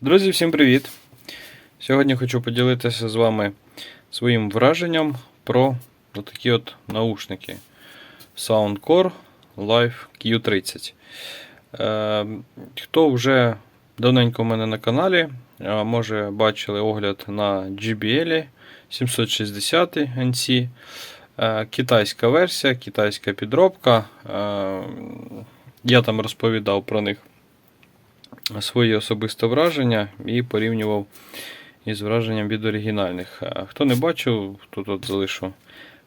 Друзі, всім привіт! Сьогодні хочу поділитися з вами своїм враженням про такі от наушники Soundcore Live Q30. Е, хто вже давненько в мене на каналі, може бачили огляд на JBL 760 NC. Китайська версія, китайська підробка. Е, я там розповідав про них свої особисті враження і порівнював із враженням від оригінальних. Хто не бачив, тут залишу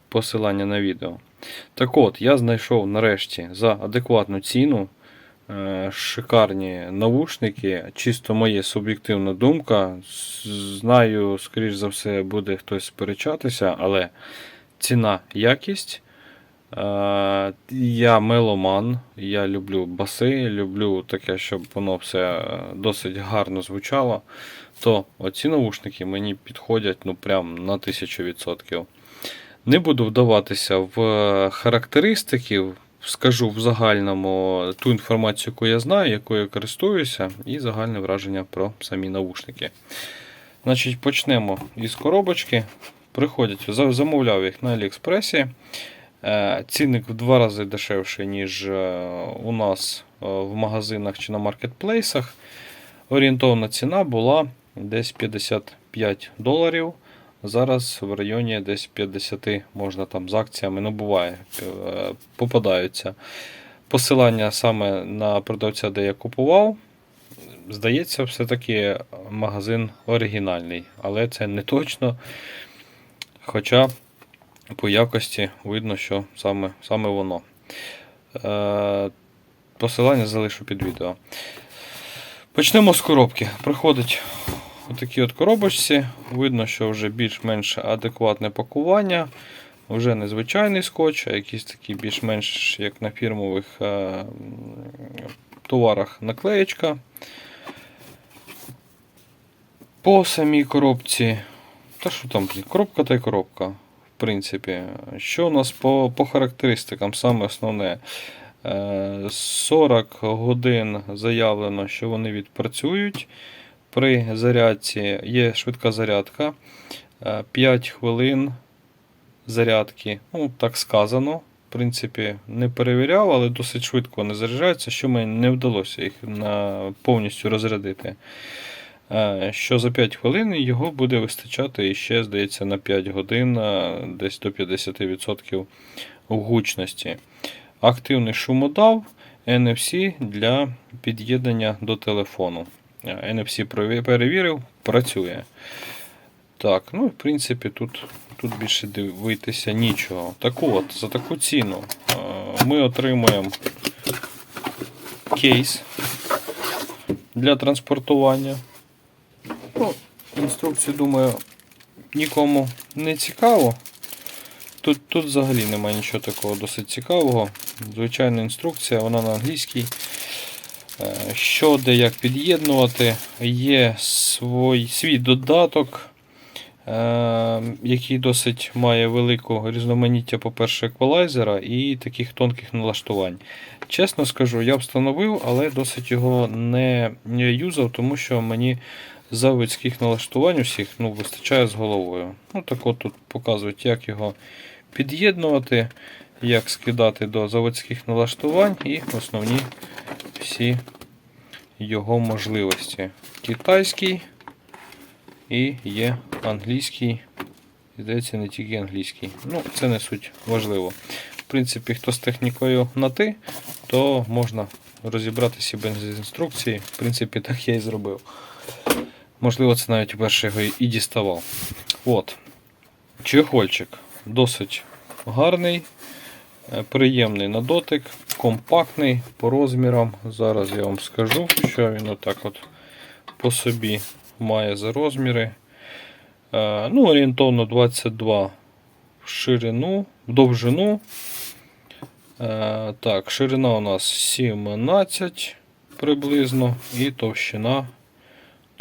посилання на відео. Так от, я знайшов нарешті за адекватну ціну е, шикарні навушники. Чисто моя суб'єктивна думка. Знаю, скоріш за все, буде хтось сперечатися, але ціна, якість. Е, Я меломан, я люблю баси, люблю таке, щоб воно все е, досить гарно звучало. То оці наушники мені підходять ну прям на 1000%. Не буду вдаватися в е, характеристики, скажу в загальному ту інформацію, яку я знаю, якою я користуюся, і загальне враження про самі наушники. Значить, почнемо із коробочки. Приходять, замовляв їх на Аліекспресі. Е, Цінник в два рази дешевший, ніж е, у нас е, в магазинах чи на маркетплейсах. Орієнтовна ціна була десь 55 доларів. Зараз в районі десь 50 можна там з акціями, ну буває, попадаються. Посилання саме на продавця, де я купував. Здається, все-таки магазин оригінальний, але це не точно. Хоча по якості видно, що саме, саме воно. Е, посилання залишу під відео. Почнемо з коробки. Приходить отакі от коробочці. Видно, що вже більш-менш адекватне пакування. Вже не звичайний скотч, а якийсь такий більш-менш як на фірмових е, товарах наклеєчка. По самій коробці. Та що там, коробка та й коробка. Принципі, що у нас по, по характеристикам, саме основне. Е, 40 годин заявлено, що вони відпрацюють. При зарядці є швидка зарядка. Е, 5 хвилин зарядки. Ну, так сказано. В принципі, не перевіряв, але досить швидко вони заряджаються, що мені не вдалося їх на, повністю розрядити. Е, Що за 5 хвилин його буде вистачати ще, здається, на 5 годин, е, десь до 50% гучності. Активний шумодав NFC для під'єднання до телефону. Е, NFC перевірив, працює. Так, ну в принципі, тут, тут більше дивитися нічого. Так от, за таку ціну е, ми отримуємо кейс для транспортування. Інструкцію, думаю, нікому не цікаво. Тут, тут взагалі немає нічого такого досить цікавого. Звичайна інструкція, вона на англійській. Е, Що де як під'єднувати, є свій, свій додаток, е, який досить має велику різноманіття, по-перше, еквалайзера і таких тонких налаштувань. Чесно скажу, я встановив, але досить його не юзав, тому що мені заводських налаштувань усіх ну, вистачає з головою. Ну, так от тут показують, як його під'єднувати, як скидати до заводських налаштувань і основні всі його можливості. Китайський і є англійський. Здається, не тільки англійський. Ну, це не суть важливо. В принципі, хто з технікою на ти, то можна розібратися без інструкції. В принципі, так я і зробив. Можливо, це навіть вперше його і діставав. От. Чехольчик досить гарний, е, приємний на дотик, компактний по розмірам. Зараз я вам скажу, що він отак от по собі має за розміри. Е, Ну, орієнтовно 22 в ширину, в довжину. Е, Так, ширина у нас 17 приблизно і товщина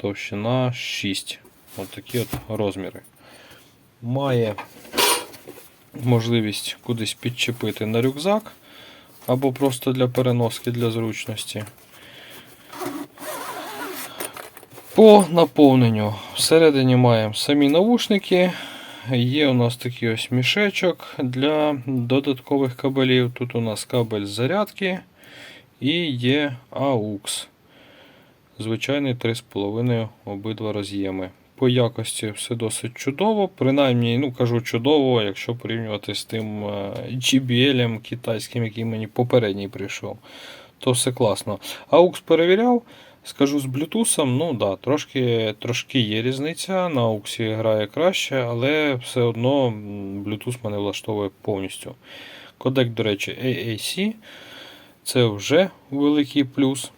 товщина 6. Ось такі от розміри. Має можливість кудись підчепити на рюкзак або просто для переноски для зручності. По наповненню всередині маємо самі навушники. Є у нас такий ось мішечок для додаткових кабелів. Тут у нас кабель зарядки і є AUX. Звичайний 3,5 обидва роз'єми. По якості все досить чудово. Принаймні, ну кажу чудово, якщо порівнювати з тим е, JBL китайським, який мені попередній прийшов, то все класно. AUX перевіряв. Скажу з Bluetooth, ну да, трошки, трошки є різниця. На AUX грає краще, але все одно Bluetooth мене влаштовує повністю. Кодек, до речі, AAC. Це вже великий плюс.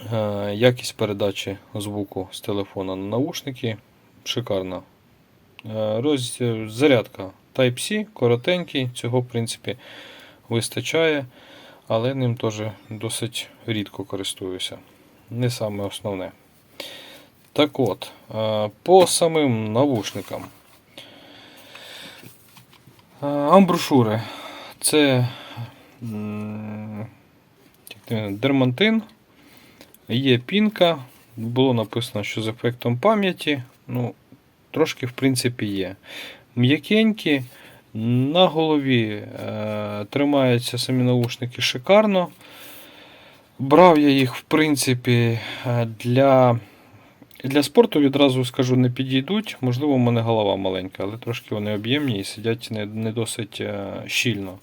Е, Якість передачі звуку з телефона на наушники шикарна. Е, Роз... Зарядка Type-C, коротенький, цього в принципі вистачає, але ним теж досить рідко користуюся. Не саме основне. Так от, е, по самим навушникам. Як це, дермантин. Є пінка. Було написано, що з ефектом пам'яті. Ну, трошки, в принципі, є. М'якенькі. На голові е, тримаються самі наушники шикарно. Брав я їх, в принципі, е, для, для спорту відразу скажу, не підійдуть. Можливо, у мене голова маленька, але трошки вони об'ємні і сидять не, не досить е, щільно.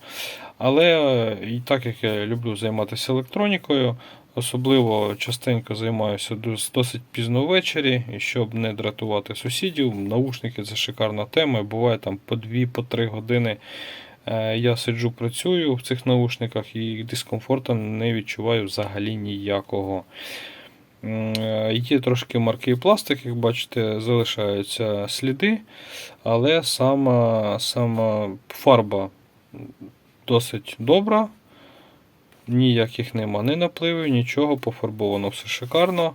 Але е, і так як я люблю займатися електронікою, особливо частенько займаюся досить пізно ввечері, і щоб не дратувати сусідів, наушники це шикарна тема. Буває там по 2-3 години. Е, Я сиджу, працюю в цих наушниках і дискомфорту не відчуваю взагалі ніякого. Е, Є трошки маркий пластик, як бачите, залишаються сліди, але сама, сама фарба досить добра. Ніяких нема ні напливів, нічого, пофарбовано все шикарно.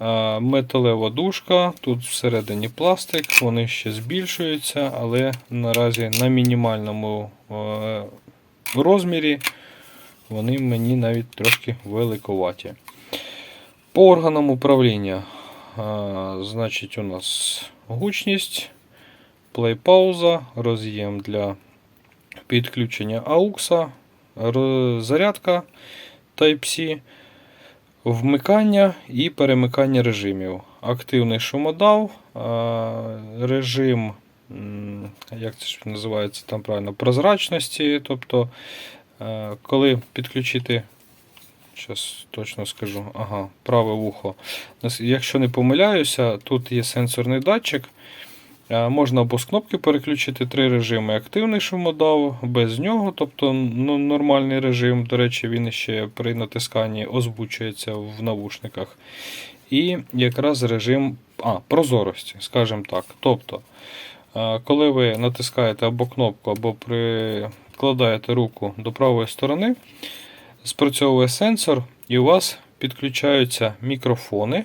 Е, Металева дужка, тут всередині пластик, вони ще збільшуються, але наразі на мінімальному е, розмірі вони мені навіть трошки великоваті. По органам управління, е, значить, у нас гучність, плей-пауза, роз'єм для підключення ро- зарядка Type-C, вмикання і перемикання режимів. Активний шумодав, режим, як це називається там правильно, прозрачності. Тобто, е, коли підключити, зараз точно скажу, ага, праве вухо. Якщо не помиляюся, тут є сенсорний датчик. Е, Можна або з кнопки переключити три режими. Активний шумодав, без нього, тобто ну, нормальний режим. До речі, він ще при натисканні озвучується в навушниках. І якраз режим а, прозорості, скажімо так. Тобто, е, коли ви натискаєте або кнопку, або прикладаєте руку до правої сторони, спрацьовує сенсор, і у вас підключаються мікрофони,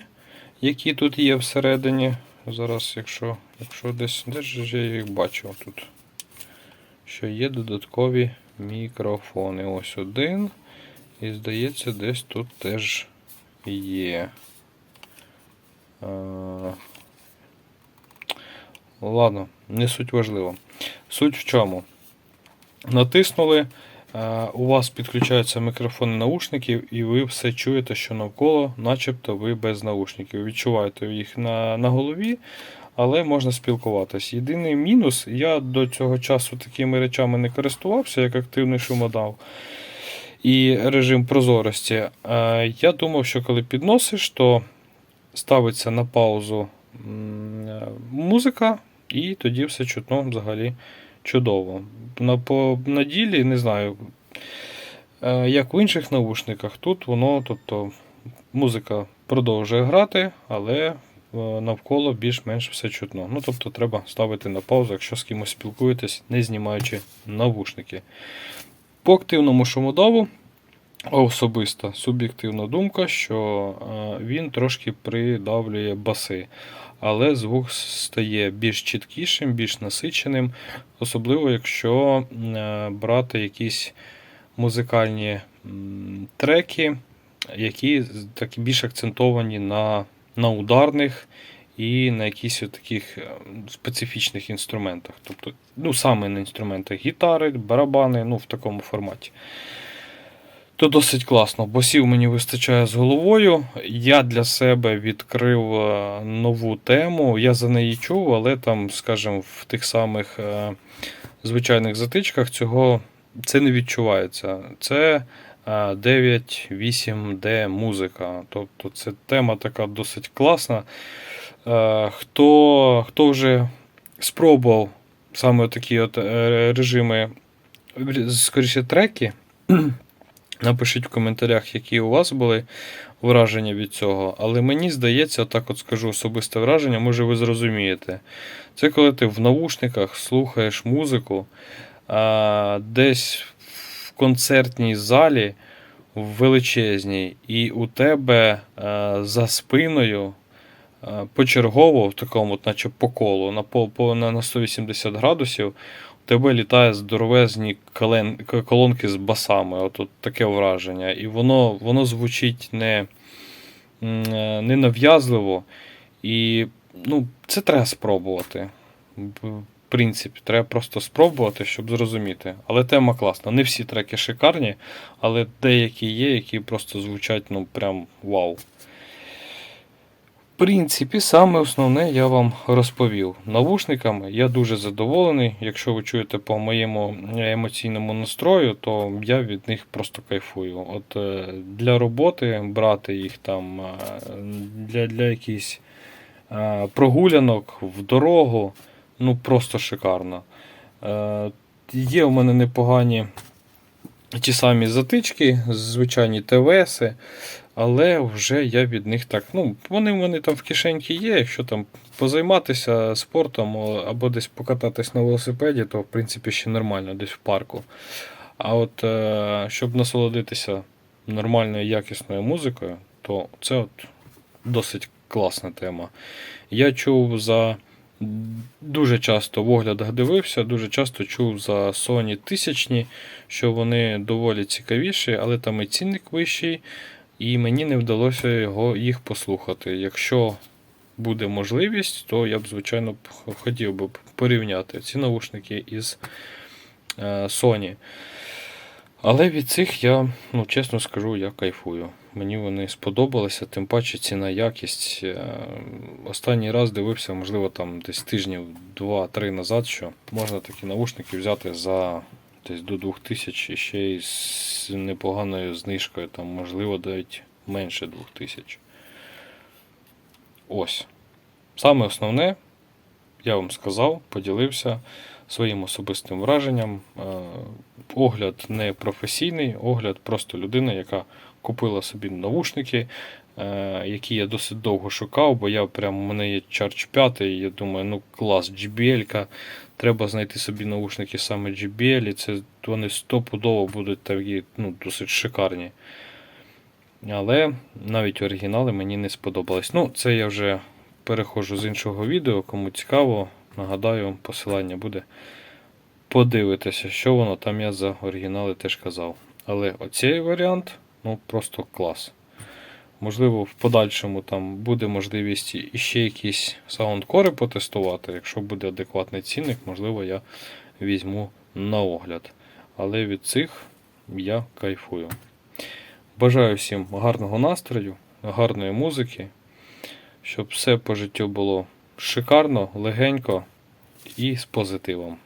які тут є всередині. Зараз, якщо, якщо десь де ж я їх бачив тут, що є додаткові мікрофони. Ось один. І здається, десь тут теж є. Е, Ладно, не суть важливо. Суть в чому? Натиснули, у вас підключаються мікрофони наушників, і ви все чуєте, що навколо, начебто ви без наушників. Відчуваєте їх на, на голові, але можна спілкуватись. Єдиний мінус, я до цього часу такими речами не користувався, як активний шумодав і режим прозорості. Е, Я думав, що коли підносиш, то ставиться на паузу е, музика, і тоді все чутно взагалі чудово. На, по, на ділі не знаю, е, як в інших наушниках, тут воно, тобто музика продовжує грати, але е, навколо більш-менш все чутно. Ну, тобто треба ставити на паузу, якщо з кимось спілкуєтесь, не знімаючи навушники. По активному шумодаву особиста суб'єктивна думка, що е, він трошки придавлює баси, але звук стає більш чіткішим, більш насиченим, особливо якщо е, брати якісь музикальні треки, які так більш акцентовані на на ударних і на якихось таких е, специфічних інструментах. Тобто, ну, саме на інструментах гітари, барабани, ну, в такому форматі. То досить класно. Босів мені вистачає з головою. Я для себе відкрив е, нову тему. Я за неї чув, але там, скажімо, в тих самих е, звичайних затичках цього це не відчувається. Це 9-8D музика. Тобто це тема така досить класна. Е, Хто, хто вже спробував саме такі от е, режими, скоріше треки, напишіть в коментарях, які у вас були враження від цього. Але мені здається, так от скажу особисте враження, може ви зрозумієте. Це коли ти в наушниках слухаєш музику, а, десь в концертній залі в величезній, і у тебе а, за спиною а, почергово, в такому, наче по колу, на, по, на, на 180 градусів, тебе літає здоровезні колен, колонки з басами. От, от таке враження. І воно, воно звучить не, е, не нав'язливо. І ну, це треба спробувати. В принципі, треба просто спробувати, щоб зрозуміти. Але тема класна. Не всі треки шикарні, але деякі є, які просто звучать, ну, прям вау. В принципі, саме основне я вам розповів. Навушниками я дуже задоволений. Якщо ви чуєте по моєму емоційному настрою, то я від них просто кайфую. От е, для роботи брати їх там е, для, для якихось е, прогулянок в дорогу, ну просто шикарно. Е, Є у мене непогані ті самі затички, звичайні ТВСи, але вже я від них так. Ну, вони в мене там в кишеньки є. Якщо там позайматися спортом або десь покататись на велосипеді, то в принципі ще нормально, десь в парку. А от е, щоб насолодитися нормальною якісною музикою, то це от досить класна тема. Я чув за. Дуже часто в оглядах дивився, дуже часто чув за Sony тисячні, що вони доволі цікавіші, але там і цінник вищий, і мені не вдалося його, їх послухати. Якщо буде можливість, то я б, звичайно, хотів би порівняти ці наушники із е, Sony. Але від цих я, ну, чесно скажу, я кайфую. Мені вони сподобалися, тим паче ціна якість. Е, Останній раз дивився, можливо, там десь тижнів 2-3 назад, що можна такі наушники взяти за десь до 2000 і ще й з непоганою знижкою, там, можливо, навіть менше 2000. Ось. Саме основне, я вам сказав, поділився своїм особистим враженням. Е, Огляд не професійний, огляд просто людина, яка купила собі навушники, е, які я досить довго шукав, бо я прям, у мене є Charge 5, і я думаю, ну клас, JBL, треба знайти собі наушники саме JBL, і це вони стопудово будуть такі ну, досить шикарні. Але навіть оригінали мені не сподобались. Ну, це я вже переходжу з іншого відео, кому цікаво, нагадаю, посилання буде. Подивитися, що воно там я за оригінали теж казав. Але оцей варіант ну просто клас. Можливо, в подальшому там буде можливість іще якісь саундкори потестувати. Якщо буде адекватний цінник, можливо, я візьму на огляд. Але від цих я кайфую. Бажаю всім гарного настрою, гарної музики, щоб все по життю було шикарно, легенько і з позитивом.